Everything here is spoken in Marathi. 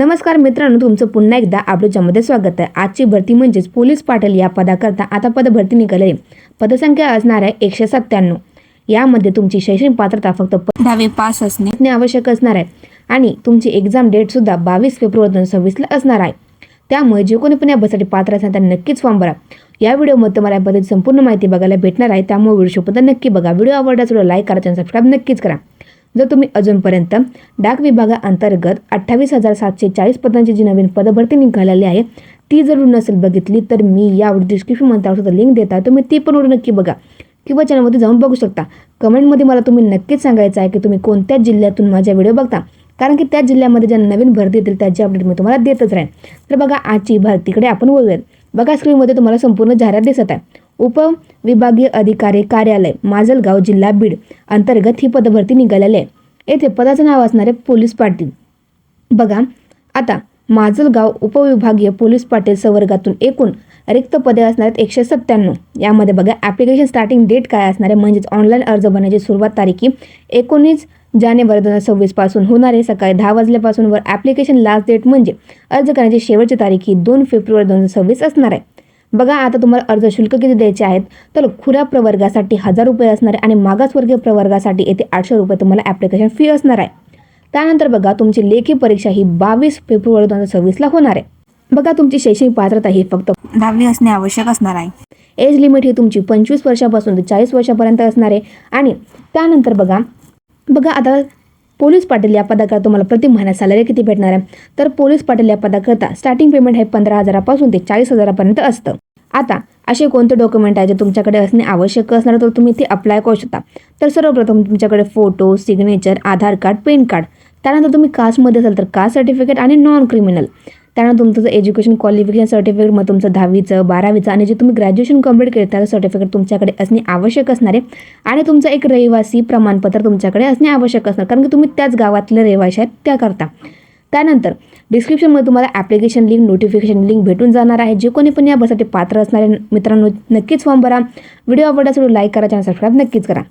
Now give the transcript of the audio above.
नमस्कार मित्रांनो तुमचं पुन्हा एकदा आपल्याच्यामध्ये स्वागत आहे. आजची भरती म्हणजेच पोलीस पाटील या पदाकरता आता पद भरती निघालेली पदसंख्या असणार आहे एकशे सत्त्याण्णव. यामध्ये तुमची शैक्षणिक पात्रता फक्त दहावी पास असणे. आवश्यक असणार आहे. आणि तुमची एक्झाम डेटसुद्धा बावीस फेब्रुवारी दोन हजार सव्वीसला असणार आहे. त्यामुळे जे कोणी पण या बससाठी पात्र असेल त्यांनी नक्कीच फॉर्म भरा. या व्हिडिओमध्ये तुम्हाला या पद्धतीची संपूर्ण माहिती बघायला भेटणार आहे. त्यामुळे व्हिडिओ शोपत नक्की बघा. व्हिडिओ व्हिडिओ लाईक करा आणि सबस्क्राईब नक्कीच करा. जर तुम्ही अजूनपर्यंत डाक विभागाअंतर्गत अठ्ठावीस हजार सातशे चाळीस पदांची जी नवीन पदभरती निघालेली आहे ती जर नसेल बघितली तर मी या डिस्क्रिप्शनमध्ये त्यावर लिंक देत आहे. तुम्ही ती पण व्हिडिओ नक्की बघा किंवा चॅनलमध्ये जाऊन बघू शकता. कमेंटमध्ये मला तुम्ही नक्कीच सांगायचं आहे की तुम्ही कोणत्या जिल्ह्यातून माझ्या व्हिडिओ बघता. कारण की त्या जिल्ह्यामध्ये ज्या नवीन भरती येतील त्याची अपडेट मी तुम्हाला देतच राहीन. तर बघा आजची भरतीकडे आपण वळूयात. बघा स्क्रीनमध्ये तुम्हाला संपूर्ण जाहिरात दिसत आहे. उपविभागीय अधिकारी कार्यालय माजलगाव जिल्हा बीड अंतर्गत ही पदभरती निघालेली आहे. येथे पदाचं नाव असणारे पोलीस पाटील. बघा आता माजलगाव उपविभागीय पोलीस पाटील संवर्गातून एकूण रिक्त पदे असणार आहेत एकशे सत्त्याण्णव. यामध्ये बघा ॲप्लिकेशन स्टार्टिंग डेट काय असणार आहे म्हणजेच ऑनलाईन अर्ज भरण्याची सुरुवात तारीख ही एकोणीस जानेवारी दोन हजार सव्वीसपासून होणारे होणार आहे. सकाळी दहा वाजल्यापासून वर ॲप्लिकेशन लास्ट डेट म्हणजे अर्ज करण्याची शेवटची तारीख ही दोन फेब्रुवारी दोन हजार सव्वीस असणार आहे. बघा आता तुम्हाला अर्ज शुल्क किती द्यायचे आहेत? तर खुल्या प्रवर्गासाठी हजार रुपये असणार आहे आणि मागासवर्गीय प्रवर्गासाठी येथे आठशे रुपये तुम्हाला ॲप्लिकेशन फी असणार आहे. त्यानंतर बघा तुमची लेखी परीक्षा ही बावीस फेब्रुवारी दोन हजार सव्वीसला होणार आहे. बघा तुमची शैक्षणिक पात्रता ही फक्त दहावी असणे आवश्यक असणार आहे. एज लिमिट ही तुमची पंचवीस वर्षापासून ते चाळीस वर्षापर्यंत असणार आहे. आणि त्यानंतर बघा बघा आता पोलीस पाटील या पदाकरता तुम्हाला प्रति महिना सॅलरी किती भेटणार आहे? तर पोलीस पाटील या पदाकरता स्टार्टिंग पेमेंट हे पंधरा हजारापासून ते चाळीस हजारापर्यंत असतं. आता असे कोणते डॉक्युमेंट आहे जे तुमच्याकडे असणे आवश्यक असणार तर तुम्ही ते अप्लाय करू शकता. तर सर्वप्रथम तुमच्याकडे photo signature Aadhaar card PAN card त्यानंतर तुम्ही कास्टमध्ये असाल तर कास्ट सर्टिफिकेट आणि नॉन क्रिमिनल त्यानंतर तुमचं एज्युकेशन क्वालिफिकेशन सर्टिफिकेट मग तुमचं दहावीचं बारावीचं आणि जे तुम्ही ग्रॅज्युएशन कंप्लीट केलं त्याचं सर्टिफिकेट तुमच्याकडे असणे आवश्यक असणार आहे. आणि तुमचं एक रहिवासी प्रमाणपत्र तुमच्याकडे असणे आवश्यक असणार कारण की तुम्ही त्याच गावातले रहिवासी आहेत त्याकरता. त्यानंतर डिस्क्रिप्शनमध्ये तुम्हाला ॲप्लिकेशन लिंक नोटिफिकेशन लिंक भेटून जाणार आहे. जे कोणी पण या बससाठी पात्र असणारे मित्रांनो नक्कीच फॉर्म भरा. व्हिडिओ आवडल्यास लाईक करा चॅनल सबस्क्राईब नक्कीच करा.